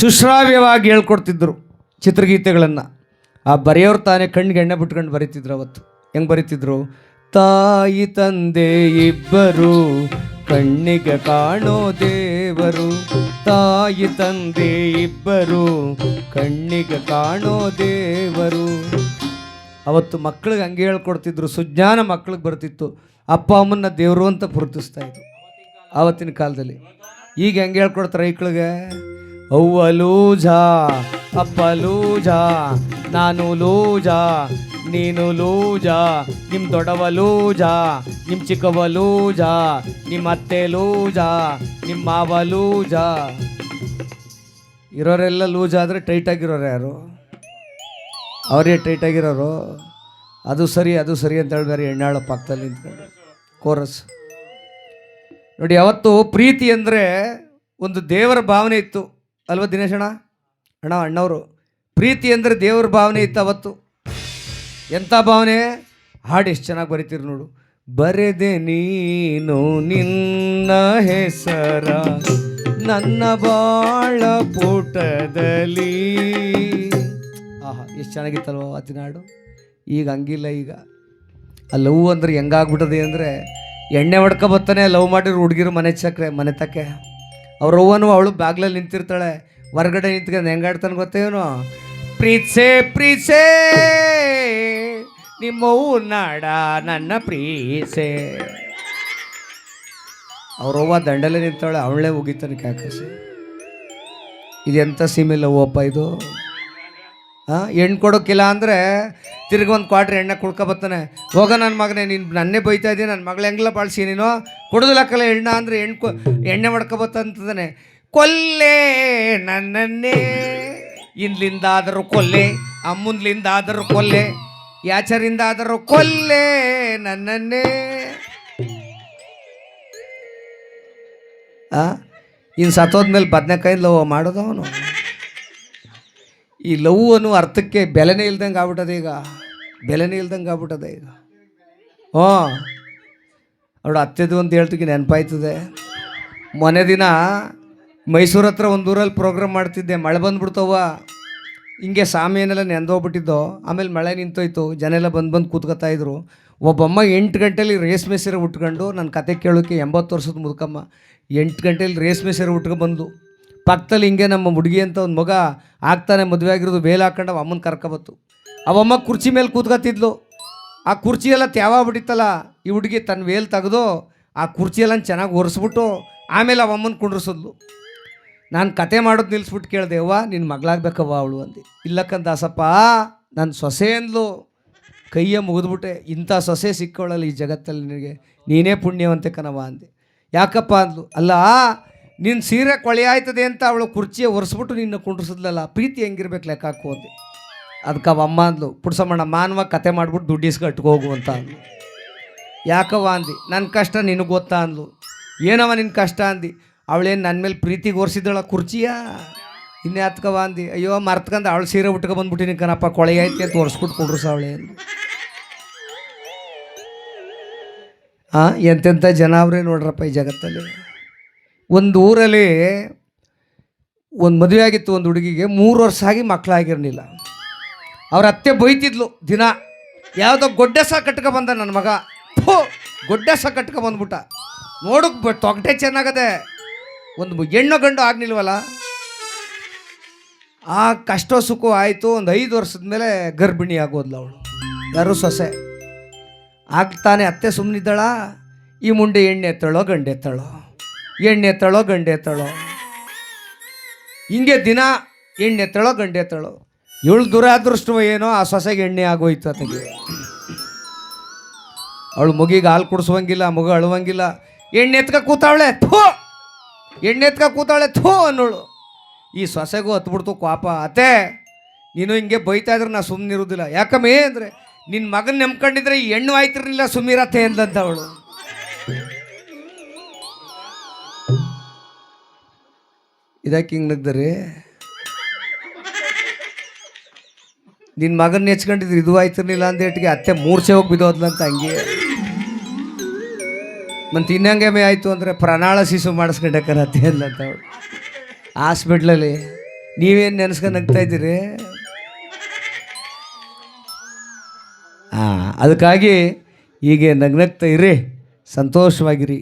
ಸುಶ್ರಾವ್ಯವಾಗಿ ಹೇಳ್ಕೊಡ್ತಿದ್ರು ಚಿತ್ರಗೀತೆಗಳನ್ನು. ಆ ಬರೆಯೋರು ತಾನೇ ಕಣ್ಣಿಗೆ ಎಣ್ಣೆ ಬಿಟ್ಕೊಂಡು ಬರೀತಿದ್ರು ಅವತ್ತು. ಹೆಂಗೆ ಬರೀತಿದ್ರು? ತಾಯಿ ತಂದೆ ಇಬ್ಬರು, ಕಣ್ಣಿಗೆ ಕಾಣೋ ದೇವರು. ತಾಯಿ ತಂದೆ ಇಬ್ಬರು, ಕಣ್ಣಿಗೆ ಕಾಣೋ ದೇವರು. ಅವತ್ತು ಮಕ್ಳಿಗೆ ಹಂಗೆ ಹೇಳ್ಕೊಡ್ತಿದ್ರು, ಸುಜ್ಞಾನ ಮಕ್ಳಿಗೆ ಬರ್ತಿತ್ತು. ಅಪ್ಪ ಅಮ್ಮನ್ನ ದೇವರು ಅಂತ ಗುರುತಿಸ್ತಾ ಇದ್ರು ಆವತ್ತಿನ ಕಾಲದಲ್ಲಿ. ಈಗ ಹೆಂಗೆ ಹೇಳ್ಕೊಡ್ತಾರೆ ಐಕ್ಳಿಗೆ ಅವ್ವ ಲೂಜಾ ಅಪ್ಪ ಲೂಜಾ ನಾನು ಲೂಜಾ, ನೀನು ಲೂಜಾ ನಿಮ್ಮ ದೊಡ್ಡವ ಲೂಜಾ ನಿಮ್ಮ ಚಿಕ್ಕವ ಲೂಜಾ ನಿಮ್ಮ ಅತ್ತೆ ಲೂಜಾ ನಿಮ್ಮ ಮಾವ ಲೂಜಾ. ಇರೋರೆಲ್ಲ ಲೂಜ್ ಆದರೆ ಟೈಟಾಗಿರೋರು ಯಾರು? ಅವರೇ ಟೈಟಾಗಿರೋರು ಅದು ಸರಿ ಅದು ಸರಿ ಅಂತ ಹೇಳ್ಬೇರೆ ಎಣ್ಣಾಳ ಪಕ್ಕದಲ್ಲಿ ನಿಂತ್ಕೊಂಡು ಕೋರಸ್ ನೋಡಿ, ಅವತ್ತು ಪ್ರೀತಿ ಅಂದರೆ ಒಂದು ದೇವರ ಭಾವನೆ ಇತ್ತು. ಅಲ್ವಾ ದಿನೇಶ್ ಅಣ್ಣ? ಅಣ್ಣ, ಅಣ್ಣವರು, ಪ್ರೀತಿ ಅಂದರೆ ದೇವ್ರ ಭಾವನೆ ಇತ್ತು ಅವತ್ತು. ಎಂಥ ಭಾವನೆ? ಹಾಡು ಎಷ್ಟು ಚೆನ್ನಾಗಿ ಬರೀತೀರಿ ನೋಡು. ಬರೆದೆ ನೀನು ನಿನ್ನ ಹೆಸರ. ನನ್ನ ಬಾಳ ಪುಟದಲ್ಲಿ. ಆಹಾ, ಎಷ್ಟು ಚೆನ್ನಾಗಿತ್ತಲ್ವ ಅವತ್ತಿನ ಹಾಡು? ಈಗ ಹಂಗಿಲ್ಲ ಈಗ. ಆ ಲವ್ ಅಂದ್ರೆ ಹೆಂಗಾಗ್ಬಿಟ್ಟದೆ ಅಂದರೆ ಎಣ್ಣೆ ಹೊಡ್ಕೊ ಬರ್ತಾನೆ ಲವ್ ಮಾಡಿರೋ ಹುಡುಗಿರು ಮನೆ ಚಕ್ರೆ, ಮನೆ ತಕ್ಕೆ. ಅವ್ರ ಅವ್ವನು ಅವಳು ಬಾಗ್ಲಲ್ಲಿ ನಿಂತಿರ್ತಾಳೆ. ಹೊರಗಡೆ ನಿಂತ್ಕೊಂಡು ಹೆಂಗಾಡ್ತಾನೆ ಗೊತ್ತೇನು ಪ್ರೀತ್ಸೆ ಪ್ರೀತ್ಸೆ ನಿಮ್ಮವು ನಾಡ, ನನ್ನ ಪ್ರೀಸೆ ಅವ್ರವ್ವ ದಂಡಲ್ಲೇ ನಿಂತಾಳೆ, ಅವಳೇ ಹೋಗಿತಾನೆ ಕ್ಯಾಕಸಿ. ಇದೆಂಥ ಸೀಮೆ ಲವ್ವಪ್ಪ ಇದು? ಹೆಣ್ಣು ಕೊಡೋಕ್ಕಿಲ್ಲ ಅಂದರೆ ತಿರುಗಿ ಒಂದು ಕ್ವಾಟ್ರ್ ಎಣ್ಣೆ ಕುಡ್ಕೊ ಬರ್ತಾನೆ. ಹೋಗ ನನ್ನ ಮಗನೇ, ನೀನು ನನ್ನೇ ಬೈತಾ ಇದ್ದೀನಿ ನನ್ನ ಮಗಳು ಹೆಂಗ್ಲ ಬಾಳಿಸಿ ನೀನು? ಕುಡ್ದಲಕ್ಕಲ್ಲ ಎಣ್ಣೆ ಅಂದರೆ ಎಣ್ಣೆ ಕೊ ಎಣ್ಣೆ ಮಾಡ್ಕೊಬತ್ತಂತದಾನೆ ಕೊಲ್ಲೆ ನನ್ನನ್ನೇ ಇಂದ್ಲಿಂದಾದರೂ ಕೊಲ್ಲೆ ಅಮ್ಮಂದ್ಲಿಂದಾದರೂ ಕೊಲ್ಲೆ, ಯಾಚರಿಂದಾದರೂ ಕೊಲ್ಲೆ ನನ್ನನ್ನೇ. ಇನ್ನು ಸತ್ತೋದ್ಮೇಲೆ ಬದನೆಕಾಯಿಂದ ಮಾಡೋದು ಅವನು. ಈ ಲವ್ ಅನ್ನೋ ಅರ್ಥಕ್ಕೆ ಬೆಲೆನೇ ಇಲ್ದಂಗೆ ಆಗ್ಬಿಟ್ಟದೆ ಈಗ. ಬೆಲೆನೇ ಇಲ್ದಂಗೆ ಆಗ್ಬಿಟ್ಟದೆ ಈಗ. ಹ್ಞೂ. ಅವಳು ಅತ್ತೆದು ಅಂತ ಹೇಳ್ತಿಗೆ ನೆನಪಾಯ್ತದೆ. ಮೊನ್ನೆ ದಿನ ಮೈಸೂರು ಹತ್ರ ಒಂದು ಊರಲ್ಲಿ ಪ್ರೋಗ್ರಾಮ್ ಮಾಡ್ತಿದ್ದೆ. ಮಳೆ ಬಂದ್ಬಿಡ್ತವ ಹಿಂಗೆ ಸಾಮಿಯನ್ನೆಲ್ಲ ನೆಂದೋಗ್ಬಿಟ್ಟಿದ್ದೋ ಆಮೇಲೆ ಮಳೆ ನಿಂತೋಯ್ತು. ಜನ ಎಲ್ಲ ಬಂದು ಬಂದು ಕೂತ್ಕೊತಾ ಇದ್ರು. ಒಬ್ಬಮ್ಮ ಎಂಟು ಗಂಟೆಲಿ ರೇಷ್ಮೆ ಸೀರೆ ಉಟ್ಕೊಂಡು ನನ್ನ ಕತೆ ಕೇಳೋಕ್ಕೆ ಎಂಬತ್ತು ವರ್ಷದ ಮುದುಕಮ್ಮ, ಎಂಟು ಗಂಟೆಲಿ ರೇಷ್ಮೆ ಸೀರೆ ಉಟ್ಕೊಂಡು ಬಂದು ಪಕ್ಕದಲ್ಲಿ ಹಿಂಗೆ ನಮ್ಮ ಹುಡುಗಿ ಅಂತ ಒಂದು ಮಗ ಆಗ್ತಾನೆ, ಮದುವೆ ಆಗಿರೋದು ವೇಲ್ ಹಾಕೊಂಡು ಅವ ಅಮ್ಮನ ಕರ್ಕೊಬತ್ತು. ಅವಮ್ಮ ಕುರ್ಚಿ ಮೇಲೆ ಕೂತ್ಕೊತಿದ್ಲು ಆ ಕುರ್ಚಿ ಎಲ್ಲ ತ್ಯಾವಾಗ್ಬಿಟ್ಟಿತ್ತಲ್ಲ ಈ ಹುಡುಗಿ ತನ್ನ ವೇಲ್ ತೆಗೆದು ಆ ಕುರ್ಚಿ ಎಲ್ಲ ಚೆನ್ನಾಗಿ ಒರೆಸ್ಬಿಟ್ಟು ಆಮೇಲೆ ಅವ ಅಮ್ಮನ ಕುಂಡ್ರಿಸಿದ್ಲು. ನಾನು ಕತೆ ಮಾಡೋದು ನಿಲ್ಲಿಸ್ಬಿಟ್ಟು ಕೇಳಿದೆ, ಅವ್ವ ನಿನ್ನ ಮಗಳಾಗ್ಬೇಕವ್ವ ಅವಳು ಅಂದು. ಇಲ್ಲಕ್ಕಂತ ದಾಸಪ್ಪ ನನ್ನ ಸೊಸೆ ಅಂದ್ಲು. ಕೈಯ ಮುಗಿದ್ಬಿಟ್ಟೆ, ಇಂಥ ಸೊಸೆ ಸಿಕ್ಕೋಳಲ್ಲ ಈ ಜಗತ್ತಲ್ಲಿ ನಿನಗೆ. ನೀನೇ ಪುಣ್ಯವಂತೆ ಕಣವ ಅಂದೆ. ಯಾಕಪ್ಪ ಅಂದ್ಲು, ಅಲ್ಲ ನಿನ್ನ ಸೀರೆ ಕೊಳೆ ಆಯ್ತದೆ ಅಂತ ಅವಳು ಕುರ್ಚಿಯ ಒರೆಸ್ಬಿಟ್ಟು ನಿನ್ನ ಕುಂಡ್ರಿಸಿದ್ಲಲ್ಲ, ಪ್ರೀತಿ ಹೆಂಗಿರ್ಬೇಕು ಲೆಕ್ಕ ಅಂದೆ ಅದಕ್ಕೆ ಅವ ಅಮ್ಮ ಅಂದ್ಲು, ಪುಡ್ಸಮ್ಮಣ್ಣ, ಮಾನವ ಕತೆ ಮಾಡಿಬಿಟ್ಟು ದುಡ್ಡು ಇಸ್ಕಟ್ಗೆ ಹೋಗು ಅಂತ ಅಂದ್ಲು. ಯಾಕವ್ವ ಅಂದಿ ನನ್ನ ಕಷ್ಟ ನಿನಗೆ ಗೊತ್ತಾ ಅಂದ್ಲು. ಏನವ ನಿನ್ನ ಕಷ್ಟ ಅಂದಿ, ಅವಳೇನು ನನ್ನ ಮೇಲೆ ಪ್ರೀತಿಗೆ ಒರೆಸಿದಳ ಕುರ್ಚಿಯ? ಇನ್ನೇ ಹತ್ಕವ ಅಂದಿ, ಅಯ್ಯೋ, ಮರ್ತ್ಕಂದು ಅವಳು ಸೀರೆ ಉಟ್ಕೊ ಬಂದ್ಬಿಟ್ಟಿನಿ ಕಣಪ್ಪ, ಕೊಳೆ ಐತಿ ಅಂತ ಒರೆಸ್ಬಿಟ್ಟು ಕುಂಡ್ರಸ ಅವಳೆ ಅಂದು ಹಾಂ ಎಂತೆಂಥ ಜನ ಅವರೇ ನೋಡ್ರಪ್ಪ ಈ ಜಗತ್ತಲ್ಲಿ. ಒಂದು ಊರಲ್ಲಿ ಒಂದು ಮದುವೆ ಆಗಿತ್ತು ಒಂದು ಹುಡುಗಿಗೆ, ಮೂರು ವರ್ಷ ಆಗಿ ಮಕ್ಕಳಾಗಿರಲಿಲ್ಲ ಅವ್ರ ಅತ್ತೆ ಬೈತಿದ್ಲು ದಿನ. ಯಾವುದೋ ಗೊಡ್ಡೆಸ ಕಟ್ಕೊ ಬಂದ ನನ್ನ ಮಗ. ಗೊಡ್ಡೆ ಸಹ ಕಟ್ಕೊ ಬಂದ್ಬಿಟ್ಟ. ನೋಡಕ್ ಬಟ್ ತೊಗಟೆ ಚೆನ್ನಾಗದೆ. ಒಂದು ಹೆಣ್ಣು ಗಂಡು ಆಗ್ನಿಲ್ವಲ್ಲ ಆ ಕಷ್ಟ ಸುಖ ಆಯಿತು. ಒಂದು ಐದು ವರ್ಷದ ಮೇಲೆ ಗರ್ಭಿಣಿ ಆಗೋದ್ಲು ಅವಳು. ಯಾರು ಸೊಸೆ. ಆಗ್ತಾನೆ ಅತ್ತೆ ಸುಮ್ಮನಿದ್ದಾಳ ಈ ಮುಂಡೆ ಎಣ್ಣೆ ಎತ್ತಳೋ, ಗಂಡೆ ಎತ್ತಳೋ? ಎಣ್ಣೆ ಎತ್ತಳೋ ಗಂಡೆ ಎತ್ತಳೋ ಹಿಂಗೆ ದಿನ ಎಣ್ಣೆ ಎತ್ತಳೋ ಗಂಡೆ ಎತ್ತಳೋ ಇವಳು ದುರಾದೃಷ್ಟವ ಏನೋ ಆ ಸೊಸೆಗೆ ಎಣ್ಣೆ ಆಗೋಯ್ತು ಅತಗೆ ಅವಳು ಮಗಿಗೆ ಹಾಲು ಕುಡಿಸುವಂಗಿಲ್ಲ, ಮಗು ಅಳುವಂಗಿಲ್ಲ. ಎಣ್ಣೆ ಎತ್ಕ ಕೂತಾವಳೆ? ಥೋ! ಎಣ್ಣೆ ಎತ್ಕ ಕೂತಾಳೆ ಥೋ ಅನ್ನೋಳು. ಈ ಸೊಸೆಗೂ ಹತ್ಬಿಡ್ತು ಪಾಪ ಅತ್ತೆ, ನೀನು ಹಿಂಗೆ ಬೈತಾ ಇದ್ರೆ ನಾ ಸುಮ್ಮನಿರೋದಿಲ್ಲ ಯಾಕಮ್ಮೇ ಅಂದರೆ ನಿನ್ನ ಮಗನ ನೆಮ್ಕೊಂಡಿದ್ರೆ ಈ ಹೆಣ್ಣು ಆಯ್ತಿರ್ಲಿಲ್ಲ ಸುಮ್ಮಿರತ್ತೆ ಅಂದಂತ ಅವಳು ಇದಕ್ಕೆ ಹಿಂಗೆ ನಗ್ದರೆ ನಿನ್ನ ಮಗನ ಹೆಚ್ಕೊಂಡಿದ್ರಿ ಇದು ಆಯ್ತಿರ್ಲಿಲ್ಲ ಅಂದೇಟಿಗೆ ಅತ್ತೆ ಮೂರ್ಛೆ ಹೋಗಿ ಬಿದ್ದೋದ್ಲಂತ ಹಂಗೆ. ಮತ್ತು ಇನ್ನಂಗೆ ಮೇ ಆಯಿತು ಅಂದರೆ ಪ್ರಣಾಳ ಶಿಶು ಮಾಡಿಸ್ಕೊಂಡೆ ಕರತ್ತೆ ಅಂದಂತ ಅವಳು. ಹಾಸ್ಪಿಟ್ಲಲ್ಲಿ ನೀವೇನು ನೆನೆಸ್ಕೊಂಡು ನಗ್ತಾ ಇದ್ದೀರಿ? ಹಾಂ, ಅದಕ್ಕಾಗಿ ಹೀಗೆ ನಗ್ನಗ್ತಾ ಇರಿ, ಸಂತೋಷವಾಗಿರಿ.